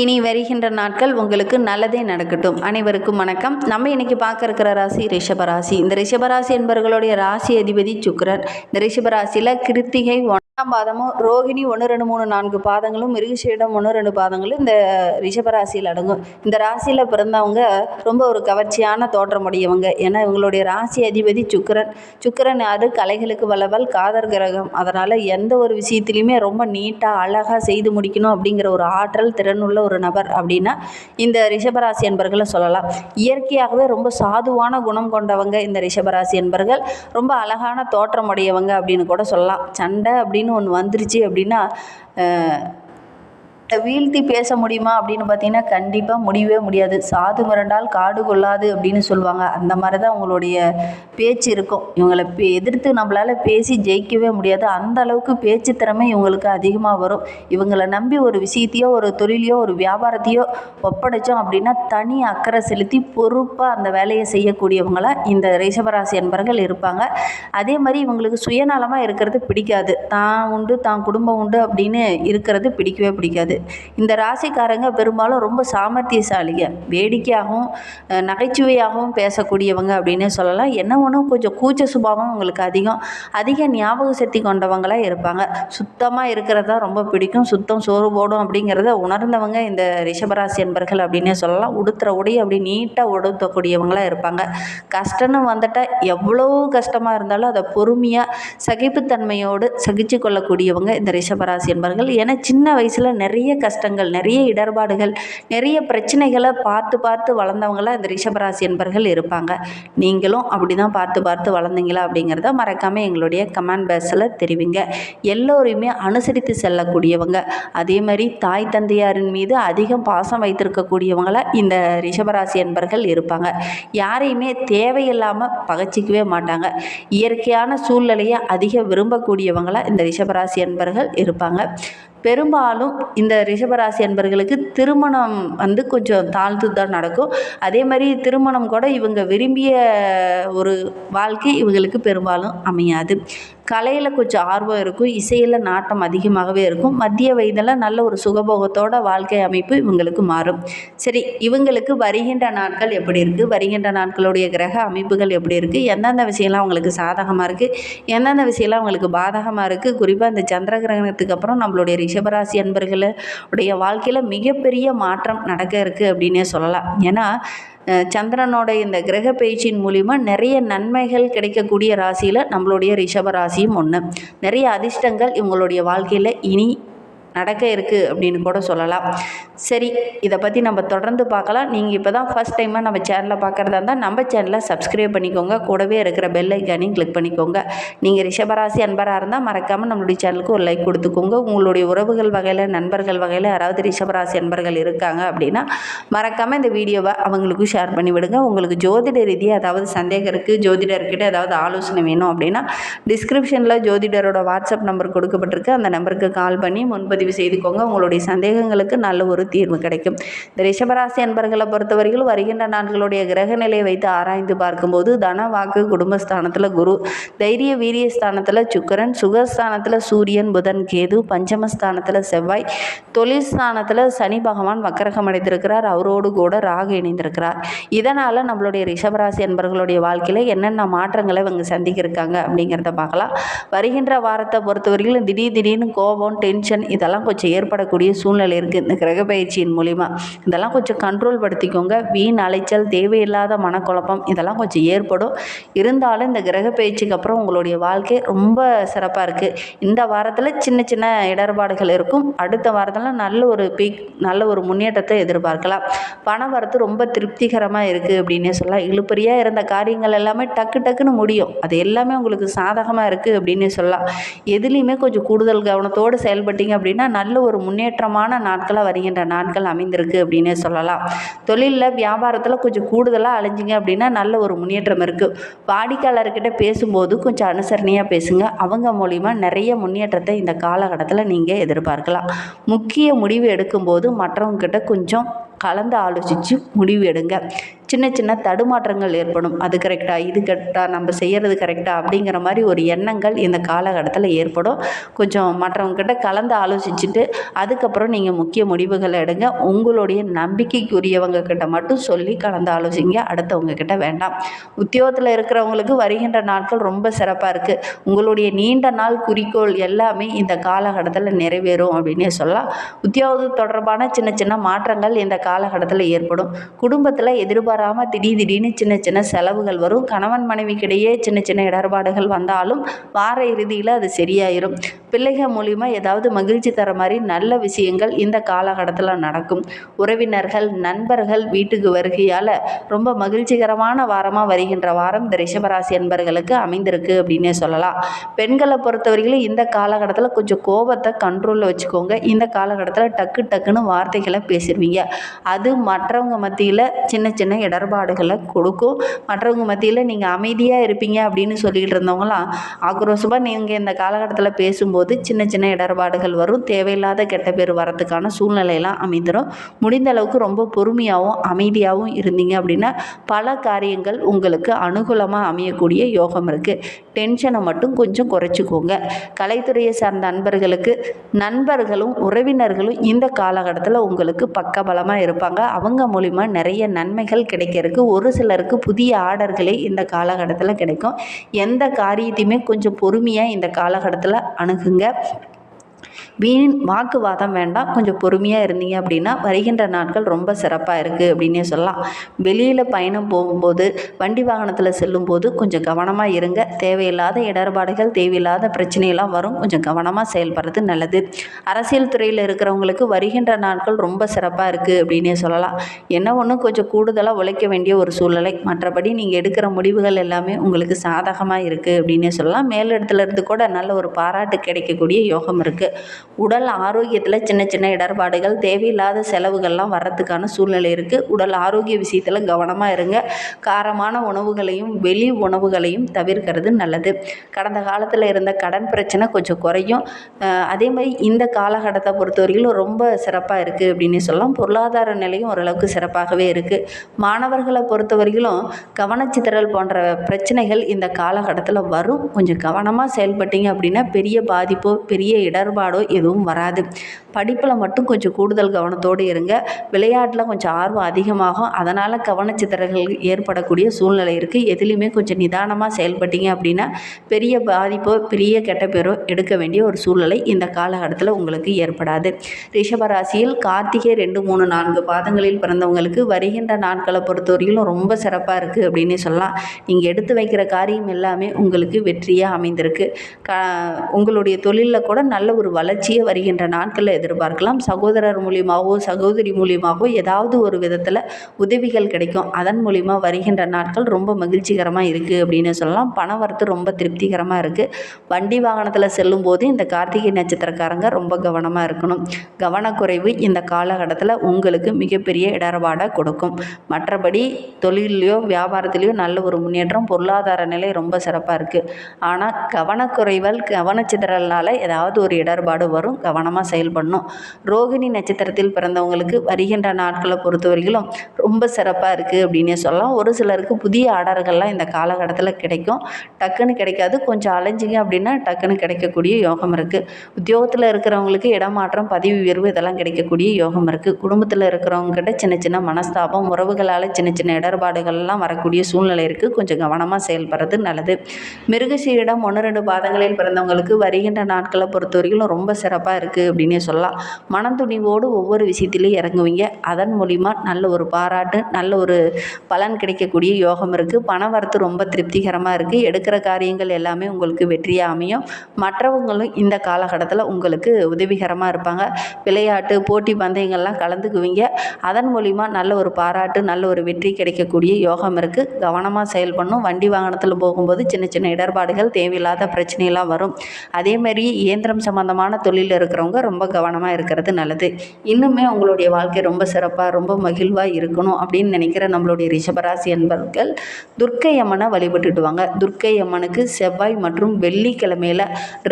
இனி வருகின்ற நாட்கள் உங்களுக்கு நல்லதே நடக்கட்டும். அனைவருக்கும் வணக்கம். நம்ம இன்னைக்கு பார்க்க இருக்கிற ராசி ரிஷபராசி. இந்த ரிஷபராசி என்பவர்களுடைய ராசி அதிபதி சுக்கரன். இந்த ரிஷபராசியில் கிருத்திகை ஒன்றாம் பாதமும் ரோகிணி ஒன்று ரெண்டு மூணு நான்கு பாதங்களும் மிருகசீடம் ஒன்று ரெண்டு பாதங்களும் இந்த ரிஷபராசியில் அடங்கும். இந்த ராசியில் பிறந்தவங்க ரொம்ப ஒரு கவர்ச்சியான தோற்றமுடையவங்க ஏன்னா இவங்களுடைய ராசி அதிபதி சுக்கரன். சுக்கரன் யாரு? கலைகளுக்கு வல்லவல் காதர் கிரகம். அதனால் எந்த ஒரு விஷயத்துலையுமே ரொம்ப நீட்டாக அழகாக செய்து முடிக்கணும் அப்படிங்கிற ஒரு ஆற்றல் திறனுள்ள ஒரு நபர் அப்படின்னா இந்த ரிஷபராசி என்பர்களை சொல்லலாம். இயற்கையாகவே ரொம்ப சாதுவான குணம் கொண்டவங்க இந்த ரிஷபராசி என்பர்கள். ரொம்ப அழகான தோற்றமுடையவங்க அப்படின்னு கூட சொல்லலாம். சண்டை அப்படின்னு ஒன்று வந்துருச்சு அப்படின்னா வீழ்த்தி பேச முடியுமா அப்படின்னு பார்த்தீங்கன்னா கண்டிப்பாக முடியவே முடியாது. சாது மிரண்டால் காடு கொள்ளாது அப்படின்னு சொல்லுவாங்க. அந்த மாதிரி தான் உங்களுடைய பேச்சு இருக்கும். இவங்களை பே எதிர்த்து நம்மளால் பேசி ஜெயிக்கவே முடியாது. அந்த அளவுக்கு பேச்சு திறமை இவங்களுக்கு அதிகமாக வரும். இவங்களை நம்பி ஒரு விஷயத்தையோ ஒரு தொழிலையோ ஒரு வியாபாரத்தையோ ஒப்படைச்சோம் அப்படின்னா தனி அக்கறை செலுத்தி பொறுப்பாக அந்த வேலையை செய்யக்கூடியவங்களா இந்த ரிஷபராசி என்பர்கள் இருப்பாங்க. அதே மாதிரி இவங்களுக்கு சுயநலமாக இருக்கிறது பிடிக்காது. தான் உண்டு தான் குடும்பம் உண்டு அப்படின்னு இருக்கிறது பிடிக்கவே பிடிக்காது. இந்த ராசிக்காரங்க பெரும்பாலும் ரொம்ப சாமர்த்தியசாலிங்க. வேடிக்கையாகவும் நகைச்சுவையாகவும் பேசக்கூடியவங்க அப்படின்னு சொல்லலாம். என்ன ஒன்றும் கொஞ்சம் கூச்ச சுபாவம் உங்களுக்கு அதிகம். அதிக ஞாபக சக்தி கொண்டவங்களாக இருப்பாங்க. சுத்தமாக இருக்கிறது தான் ரொம்ப பிடிக்கும். சுத்தம் சோறு போடும் அப்படிங்கிறத உணர்ந்தவங்க இந்த ரிஷபராசி என்பர்கள் அப்படின்னே சொல்லலாம். உடுத்துற உடை அப்படி நீட்டாக உடுத்தக்கூடியவங்களாக இருப்பாங்க. கஷ்டம்னு வந்துட்டால் எவ்வளோ கஷ்டமாக இருந்தாலும் அதை பொறுமையாக சகிப்புத்தன்மையோடு சகிச்சு கொள்ளக்கூடியவங்க இந்த ரிஷபராசி என்பர்கள். ஏன்னா சின்ன வயசில் நிறைய நிறைய கஷ்டங்கள் நிறைய இடர்பாடுகள் நிறைய பிரச்சனைகளை பார்த்து பார்த்து வளர்ந்தவங்களாக இந்த ரிஷபராசி என்பர்கள் இருப்பாங்க. நீங்களும் அப்படி தான் பார்த்து பார்த்து வளர்ந்தீங்களா அப்படிங்கிறத மறக்காமல் எங்களுடைய கமெண்ட் பாக்ஸில் தெரிவிங்க. எல்லோரையுமே அனுசரித்து செல்லக்கூடியவங்க. அதே மாதிரி தாய் தந்தையாரின் மீது அதிகம் பாசம் வைத்திருக்கக்கூடியவங்களாக இந்த ரிஷபராசி என்பர்கள் இருப்பாங்க. யாரையுமே தேவையில்லாமல் பகச்சிக்கவே மாட்டாங்க. இயற்கையான சூழ்நிலையை அதிக விரும்பக்கூடியவங்களாக இந்த ரிஷபராசி என்பர்கள் இருப்பாங்க. பெரும்பாலும் இந்த ரிஷபராசி என்பர்களுக்கு திருமணம் வந்து கொஞ்சம் தாழ்ந்து தான் நடக்கும். அதே மாதிரி திருமணம் கூட இவங்க விரும்பிய ஒரு வாழ்க்கை இவங்களுக்கு பெரும்பாலும் அமையாது. கலையில் கொஞ்சம் ஆர்வம் இருக்கும். இசையில் நாட்டம் அதிகமாகவே இருக்கும். மத்திய வயதில் நல்ல ஒரு சுகபோகத்தோட வாழ்க்கை அமைப்பு இவங்களுக்கு மாறும். சரி இவங்களுக்கு வருகின்ற நாட்கள் எப்படி இருக்குது வருகின்ற நாட்களுடைய கிரக அமைப்புகள் எப்படி இருக்குது எந்தெந்த விஷயம்லாம் அவங்களுக்கு சாதகமாக இருக்குது எந்தெந்த விஷயம்லாம் அவங்களுக்கு பாதகமாக இருக்குது குறிப்பாக இந்த சந்திர கிரகணத்துக்கு அப்புறம் நம்மளுடைய ரிஷபராசி அன்பர்களுடைய வாழ்க்கையில் மிகப்பெரிய மாற்றம் நடக்க இருக்குது அப்படின்னே சொல்லலாம். ஏன்னா சந்திரனோட இந்த கிரக பயிற்சியின் மூலிமா நிறைய நன்மைகள் கிடைக்கக்கூடிய ராசியில் நம்மளுடைய ரிஷப ராசியும் ஒன்று நிறைய அதிர்ஷ்டங்கள் இவங்களுடைய வாழ்க்கையில் இனி நடக்க இருக்குது அப்படின்னு கூட சொல்லலாம். சரி இதை பற்றி நம்ம தொடர்ந்து பார்க்கலாம். நீங்கள் இப்போ தான் ஃபஸ்ட் டைமாக நம்ம சேனலை பார்க்குறதா இருந்தால் நம்ம சேனலை சப்ஸ்கிரைப் பண்ணிக்கோங்க. கூடவே இருக்கிற பெல் ஐக்கானையும் கிளிக் பண்ணிக்கோங்க. நீங்கள் ரிஷபராசி அன்பராக இருந்தால் மறக்காமல் நம்மளுடைய சேனலுக்கு ஒரு லைக் கொடுத்துக்கோங்க. உங்களுடைய உறவுகள் வகையில் நண்பர்கள் வகையில் யாராவது ரிஷபராசி அன்பர்கள் இருக்காங்க அப்படின்னா மறக்காமல் இந்த வீடியோவை அவங்களுக்கும் ஷேர் பண்ணி விடுங்க. உங்களுக்கு ஜோதிட ரீதியாக ஏதாவது சந்தேகம் இருக்குது ஜோதிடர்கிட்ட ஏதாவது ஆலோசனை வேணும் அப்படின்னா டிஸ்கிரிப்ஷனில் ஜோதிடரோட வாட்ஸ்அப் நம்பர் கொடுக்கப்பட்டிருக்கு. அந்த நம்பருக்கு கால் பண்ணி முன்பதிவு செய்துக்கோங்க. உங்களுடைய சந்தேகங்களுக்கு நல்ல ஒரு தீர்வு கிடைக்கும். இந்த ரிஷபராசி அன்பர்களை பொறுத்தவரையில் வருகின்ற நாட்களுடைய கிரக நிலையை வைத்து ஆராய்ந்து பார்க்கும்போது தன வாக்கு குடும்பஸ்தானத்தில் குரு தைரிய வீரிய ஸ்தானத்தில் சுக்கரன் சுகஸ்தானத்தில் சூரியன் புதன் கேது பஞ்சமஸ்தானத்தில் செவ்வாய் தொழில் ஸ்தானத்தில் சனி பகவான் வக்கரகம் அடைந்திருக்கிறார். அவரோடு கூட ராகு இணைந்திருக்கிறார். இதனால் நம்மளுடைய ரிஷபராசி அன்பர்களுடைய வாழ்க்கையில் என்னென்ன மாற்றங்களை இவங்க சந்திக்கிருக்காங்க அப்படிங்கிறத பார்க்கலாம். வருகின்ற வாரத்தை பொறுத்தவரையிலும் திடீர் திடீர்னு கோபம் டென்ஷன் இதெல்லாம் கொஞ்சம் ஏற்படக்கூடிய சூழ்நிலை இருக்குது இந்த கிரக பயிற்சியின் மூலிமா இதெல்லாம் கொஞ்சம் கண்ட்ரோல் படுத்திக்கோங்க. வீண் அலைச்சல் தேவையில்லாத மனக்குழப்பம் இதெல்லாம் கொஞ்சம் ஏற்படும். இருந்தாலும் இந்த கிரக பயிற்சிக்கு அப்புறம் உங்களுடைய வாழ்க்கை ரொம்ப சிறப்பாக இருக்குது இந்த வாரத்தில் சின்ன சின்ன இடர்பாடுகள் இருக்கும். அடுத்த வாரத்தில் நல்ல ஒரு பீக் நல்ல ஒரு முன்னேற்றத்தை எதிர்பார்க்கலாம். பண வரத்து ரொம்ப திருப்திகரமாக இருக்குது அப்படின்னே சொல்லலாம். இழுப்பறியாக இருந்த காரியங்கள் எல்லாமே டக்கு டக்குன்னு முடியும். அது எல்லாமே உங்களுக்கு சாதகமாக இருக்குது அப்படின்னே சொல்லலாம். எதுலேயுமே கொஞ்சம் கூடுதல் கவனத்தோடு செயல்பட்டீங்க அப்படின்னா நல்ல ஒரு முன்னேற்றமான நாட்களாக வருகின்ற நாட்கள் அமைந்திருக்கு அப்படின்னே சொல்லலாம். தொழிலில் வியாபாரத்தில் கொஞ்சம் கூடுதலாக அலைஞ்சிங்க அப்படின்னா நல்ல ஒரு முன்னேற்றம் இருக்குது வாடிக்கையாளர்கிட்ட பேசும்போது கொஞ்சம் அனுசரணையாக பேசுங்க. அவங்க மூலிமா நிறைய முன்னேற்றத்தை இந்த காலகட்டத்தில் நீங்கள் எதிர்பார்க்கலாம். முக்கிய முடிவு எடுக்கும்போது மற்றவங்கக்கிட்ட கொஞ்சம் கலந்து ஆலோசித்து முடிவு எடுங்க. சின்ன சின்ன தடுமாற்றங்கள் ஏற்படும். அது கரெக்டாக இது கரெக்டாக நம்ம செய்கிறது கரெக்டாக அப்படிங்கிற மாதிரி ஒரு எண்ணங்கள் இந்த காலகட்டத்தில் ஏற்படும். கொஞ்சம் மற்றவங்கக்கிட்ட கலந்து ஆலோசிச்சுட்டு அதுக்கப்புறம் நீங்கள் முக்கிய முடிவுகளை எடுங்க. உங்களுடைய நம்பிக்கைக்குரியவங்க கிட்ட மட்டும் சொல்லி கலந்து ஆலோசிங்க. அடுத்தவங்க கிட்ட வேண்டாம். உத்தியோகத்தில் இருக்கிறவங்களுக்கு வருகின்ற நாட்கள் ரொம்ப சிறப்பாக இருக்குது உங்களுடைய நீண்ட நாள் குறிக்கோள் எல்லாமே இந்த காலகட்டத்தில் நிறைவேறும் அப்படின்னே சொல்லலாம். உத்தியோகம் தொடர்பான சின்ன சின்ன மாற்றங்கள் இந்த காலகட்டத்தில் ஏற்படும். குடும்பத்தில் வராமல் திடீர் திடீர்னு சின்ன சின்ன செலவுகள் வரும். கணவன் மனைவிக்கிடையே சின்ன சின்ன இடர்பாடுகள் வந்தாலும் வார இறுதியில் அது சரியாயிரும். பிள்ளைகள் மூலிமா ஏதாவது மகிழ்ச்சி தர மாதிரி நல்ல விஷயங்கள் இந்த காலகட்டத்தில் நடக்கும். உறவினர்கள் நண்பர்கள் வீட்டுக்கு வருகையால் ரொம்ப மகிழ்ச்சிகரமான வாரமாக வருகின்ற வாரம் இந்த ரிஷபராசி என்பர்களுக்கு அமைந்திருக்கு அப்படின்னே சொல்லலாம். பெண்களை பொறுத்தவரையிலும் இந்த காலகட்டத்தில் கொஞ்சம் கோபத்தை கண்ட்ரோலில் வச்சுக்கோங்க. இந்த காலகட்டத்தில் டக்கு டக்குன்னு வார்த்தைகளை பேசிடுவீங்க அது மற்றவங்க மத்தியில் சின்ன சின்ன இடர்பாடுகளை கொடுக்கும். மற்றவங்க மத்தியில் நீங்கள் அமைதியாக இருப்பீங்க அப்படின்னு சொல்லிக்கிட்டு இருந்தவங்களாம் ஆக்ரோஷமாக நீங்கள் இந்த காலகட்டத்தில் பேசும்போது சின்ன சின்ன இடர்பாடுகள் வரும். தேவையில்லாத கெட்ட பேர் வரத்துக்கான சூழ்நிலையெல்லாம் அமைந்துடும் முடிந்த அளவுக்கு ரொம்ப பொறுமையாகவும் அமைதியாகவும் இருந்தீங்க அப்படின்னா பல காரியங்கள் உங்களுக்கு அனுகூலமாக அமையக்கூடிய யோகம் இருக்குது டென்ஷனை மட்டும் கொஞ்சம் குறைச்சிக்கோங்க. கலைத்துறையை சார்ந்த நண்பர்களுக்கு நண்பர்களும் உறவினர்களும் இந்த காலகட்டத்தில் உங்களுக்கு பக்கபலமாக இருப்பாங்க. அவங்க மூலிமா நிறைய நன்மைகள் கிடைக்கிறதுக்கு ஒரு சிலருக்கு புதிய ஆர்டர்களே இந்த காலகட்டத்தில் கிடைக்கும். எந்த காரியத்தையுமே கொஞ்சம் பொறுமையாக இந்த காலகட்டத்தில் அணுகுங்க. வீண் வாக்குவாதம் வேண்டாம். கொஞ்சம் பொறுமையாக இருந்தீங்க அப்படின்னா வருகின்ற நாட்கள் ரொம்ப சிறப்பாக இருக்குது அப்படின்னே சொல்லலாம். வெளியில் பயணம் போகும்போது வண்டி வாகனத்தில் செல்லும்போது கொஞ்சம் கவனமாக இருங்க. தேவையில்லாத இடர்பாடுகள் தேவையில்லாத பிரச்சனையெல்லாம் வரும். கொஞ்சம் கவனமாக செயல்படுறது நல்லது. அரசியல் துறையில் இருக்கிறவங்களுக்கு வருகின்ற நாட்கள் ரொம்ப சிறப்பாக இருக்குது அப்படின்னே சொல்லலாம். என்ன ஒன்று கொஞ்சம் கூடுதலாக உழைக்க வேண்டிய ஒரு சூழ்நிலை. மற்றபடி நீங்கள் எடுக்கிற முடிவுகள் எல்லாமே உங்களுக்கு சாதகமாக இருக்குது அப்படின்னே சொல்லலாம். மேலிடத்துலேருந்து கூட நல்ல ஒரு பாராட்டு கிடைக்கக்கூடிய யோகம் இருக்குது உடல் ஆரோக்கியத்தில் சின்ன சின்ன இடர்பாடுகள் தேவையில்லாத செலவுகள்லாம் வர்றதுக்கான சூழ்நிலை இருக்குது உடல் ஆரோக்கிய விஷயத்தில் கவனமாக இருங்க. காரமான உணவுகளையும் வெளி உணவுகளையும் தவிர்க்கிறது நல்லது. கடந்த காலத்தில் இருந்த கடன் பிரச்சனை கொஞ்சம் குறையும். அதே மாதிரி இந்த காலகட்டத்தை பொறுத்தவரையிலும் ரொம்ப சிறப்பாக இருக்குது அப்படின்னு சொல்லலாம். பொருளாதார நிலையும் ஓரளவுக்கு சிறப்பாகவே இருக்குது மாணவர்களை பொறுத்தவரையிலும் கவனச்சிதறல் போன்ற பிரச்சனைகள் இந்த காலகட்டத்தில் வரும். கொஞ்சம் கவனமாக செயல்பட்டீங்க அப்படின்னா பெரிய பாதிப்போ பெரிய இடர்பாடோ எதுவும் வராது. படிப்பில் மட்டும் கொஞ்சம் கூடுதல் கவனத்தோடு இருங்க. விளையாட்டில் கொஞ்சம் ஆர்வம் அதிகமாகும். அதனால் கவனச்சிதறல்கள் ஏற்படக்கூடிய சூழ்நிலை இருக்குது எதுலேயுமே கொஞ்சம் நிதானமாக செயல்பட்டீங்க அப்படின்னா பெரிய பாதிப்போ பெரிய கெட்ட பேரோ எடுக்க வேண்டிய ஒரு சூழ்நிலை இந்த காலகட்டத்தில் உங்களுக்கு ஏற்படாது. ரிஷபராசியில் கார்த்திகை ரெண்டு மூணு நான்கு பாதங்களில் பிறந்தவங்களுக்கு வருகின்ற நாட்களை பொறுத்தவரையிலும் ரொம்ப சிறப்பாக இருக்குது அப்படின்னு சொல்லலாம். நீங்கள் எடுத்து வைக்கிற காரியம் எல்லாமே உங்களுக்கு வெற்றியாக அமைந்திருக்கு. க உங்களுடைய தொழிலில் கூட நல்ல ஒரு வளர்ச்சியை வருகின்ற நாட்களில் எதிர்பார்க்கலாம். சகோதரர் மூலியமாகவோ சகோதரி மூலியமாகவோ ஏதாவது ஒரு விதத்தில் உதவிகள் கிடைக்கும். அதன் மூலிமா வருகின்ற நாட்கள் ரொம்ப மகிழ்ச்சிகரமாக இருக்குது அப்படின்னு சொல்லலாம். பண வரத்து ரொம்ப திருப்திகரமாக இருக்குது வண்டி வாகனத்தில் செல்லும் போது இந்த கார்த்திகை நட்சத்திரக்காரங்க ரொம்ப கவனமாக இருக்கணும். கவனக்குறைவு இந்த காலகட்டத்தில் உங்களுக்கு மிகப்பெரிய இடர்பாடை கொடுக்கும். மற்றபடி தொழிலையோ வியாபாரத்திலையோ நல்ல ஒரு முன்னேற்றம் பொருளாதார நிலை ரொம்ப சிறப்பாக இருக்குது ஆனால் கவனக்குறைவல் கவனச்சிதறலால் ஏதாவது ஒரு இடர்பாடு வரும் கவனமாக செயல்படணும் ரோகிணி நட்சத்திரத்தில் பிறந்தவங்களுக்கு வருகின்ற நாட்களை பொறுத்தவரையிலும் ரொம்ப சிறப்பாக இருக்குது அப்படின்னே சொல்லலாம். ஒரு சிலருக்கு புதிய ஆர்டர்கள்லாம் இந்த காலகட்டத்தில் கிடைக்கும். டக்குன்னு கிடைக்காது. கொஞ்சம் அலைஞ்சிங்க அப்படின்னா டக்குன்னு கிடைக்கக்கூடிய யோகம் இருக்குது உத்தியோகத்தில் இருக்கிறவங்களுக்கு இடமாற்றம் பதவி உயர்வு இதெல்லாம் கிடைக்கக்கூடிய யோகம் இருக்குது குடும்பத்தில் இருக்கிறவங்ககிட்ட சின்ன சின்ன மனஸ்தாபம் உறவுகளால் சின்ன சின்ன இடர்பாடுகள்லாம் வரக்கூடிய சூழ்நிலை இருக்குது கொஞ்சம் கவனமாக செயல்படுறது நல்லது. மிருகசீரிடம் ஒன்று ரெண்டு பாதங்களில் பிறந்தவங்களுக்கு வருகின்ற நாட்களை பொறுத்தவரையிலும் ரொம்ப சிறப்பாக இருக்குது அப்படின்னே சொல்லலாம். மனத்துணிவோடு ஒவ்வொரு விஷயத்திலையும் இறங்குவீங்க. அதன் மூலிமா நல்ல ஒரு பாராட்டு நல்ல ஒரு பலன் கிடைக்கக்கூடிய யோகம் இருக்குது பண வரத்து ரொம்ப திருப்திகரமாக இருக்குது எடுக்கிற காரியங்கள் எல்லாமே உங்களுக்கு வெற்றியாக அமையும். மற்றவங்களும் இந்த காலகட்டத்தில் உங்களுக்கு உதவிகரமாக இருப்பாங்க. விளையாட்டு போட்டி பந்தயங்கள்லாம் கலந்துக்குவீங்க. அதன் மூலிமா நல்ல ஒரு பாராட்டு நல்ல ஒரு வெற்றி கிடைக்கக்கூடிய யோகம் இருக்குது கவனமாக செயல்படணும். வண்டி வாகனத்தில் போகும்போது சின்ன சின்ன இடர்பாடுகள் தேவையில்லாத பிரச்சனையெல்லாம் வரும். அதே மாதிரி இயந்திரம் சம்மந்தமான தொழிலில் இருக்கிறவங்க ரொம்ப கவனமாக இருக்கிறது நல்லது. இன்னுமே உங்களுடைய வாழ்க்கை ரொம்ப சிறப்பாக ரொம்ப மகிழ்வாக இருக்கணும் அப்படின்னு நினைக்கிற நம்மளுடைய ரிஷபராசி என்பவர்கள் துர்க்கை அம்மனை வழிபட்டுடுவாங்க துர்க்கை அம்மனுக்கு செவ்வாய் மற்றும் வெள்ளிக்கிழமையில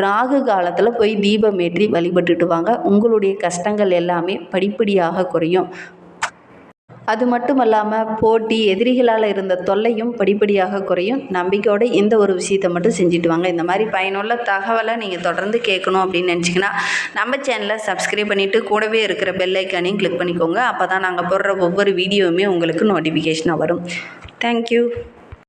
ராகு காலத்தில் போய் தீபம் ஏற்றி வழிபட்டுட்டு வாங்க உங்களுடைய கஷ்டங்கள் எல்லாமே படிப்படியாக குறையும். அது மட்டும் இல்லாமல் போட்டி எதிரிகளால் இருந்த தொல்லையும் படிப்படியாக குறையும். நம்பிக்கையோடு இந்த ஒரு விஷயத்தை மட்டும் செஞ்சுட்டு வாங்க. இந்த மாதிரி பயனுள்ள தகவலை நீங்கள் தொடர்ந்து கேட்கணும் அப்படின்னு நினச்சிங்கன்னா நம்ம சேனலை சப்ஸ்கிரைப் பண்ணிவிட்டு கூடவே இருக்கிற பெல் ஐக்கானையும் கிளிக் பண்ணிக்கோங்க. அப்போ தான் நாங்கள் போடுற ஒவ்வொரு வீடியோவுமே உங்களுக்கு நோட்டிஃபிகேஷனாக வரும். தேங்க்யூ